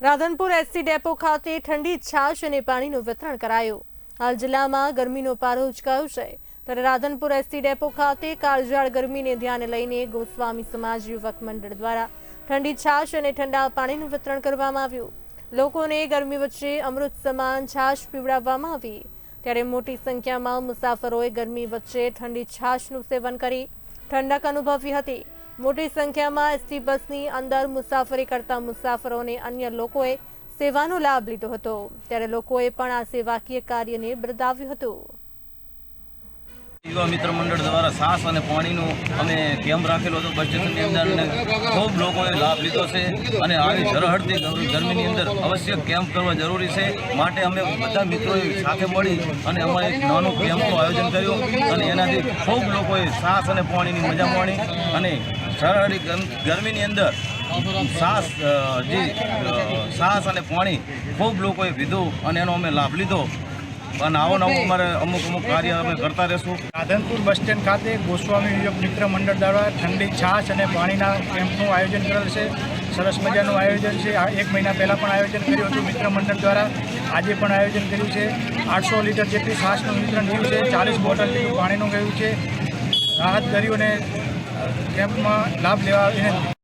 Radhanpur SC depot ખાતે ઠંડી છાશ અને પાણીનું વિતરણ કરાયું. હાલ જિલ્લામાં ગરમીનો પારો ઉચકાયો છે. ત્યારે રાધનપુર એસસી ડેપો ખાતે કાળઝાળ ગરમીને ધ્યાને લઈને ગોસ્વામી સમાજ યુવક મંડળ દ્વારા ઠંડી છાશ અને ઠંડા પાણીનું વિતરણ કરવામાં આવ્યું. લોકોને ગરમી વચ્ચે અમૃત સમાન છાશ પીવડાવવામાં આવી. ત્યારે મોટી સંખ્યામાં મુસાફરોએ ગરમી વચ્ચે ઠંડી છાશનું સેવન કરી ઠંડક અનુભવી હતી. મોટી સંખ્યામાં એસટી બસની અંદર મુસાફરી કરતા મુસાફરોને અન્ય લોકોએ સેવાનો લાભ લીધો હતો. ત્યારે લોકોએ પણ આ સેવાકીય કાર્યને બિરદાવ્યું હતું. યુવા મિત્ર મંડળ દ્વારા સાસ અને પાણીનું અમે કેમ્પ રાખેલો હતો. બસ સ્ટેશનની અંદર અને ખૂબ લોકોએ લાભ લીધો છે અને આવી ધરહડતી ગરમીની અંદર અવશ્ય કેમ્પ કરવા જરૂરી છે. માટે અમે બધા મિત્રોએ સાથે મળી અને અમે એક નાનું કેમ્પનું આયોજન કર્યું અને એનાથી ખૂબ લોકોએ સાસ અને પાણીની મજા માણી અને સરહડી ગર- ગરમીની અંદર સાસ જે સાસ અને પાણી ખૂબ લોકોએ પીધું અને એનો અમે લાભ લીધો. અને આવો નવો અમારે અમુક અમુક કાર્ય અમે કરતા રહેશું. રાધનપુર બસ સ્ટેન્ડ ખાતે ગોસ્વામી યુવક મિત્ર મંડળ દ્વારા ઠંડી, છાશ અને પાણીના કેમ્પનું આયોજન કરેલ છે. સરસ મજાનું આયોજન છે. આ એક મહિના પહેલાં પણ આયોજન કર્યું હતું મિત્ર મંડળ દ્વારા. આજે પણ આયોજન કર્યું છે. આઠસો લીટર જેટલી છાશનું વિતરણ થયું છે. ચાલીસ બોટલ જેટલું પાણીનું ગયું છે. રાહત કર્યું અને કેમ્પમાં લાભ લેવા વિનંતી.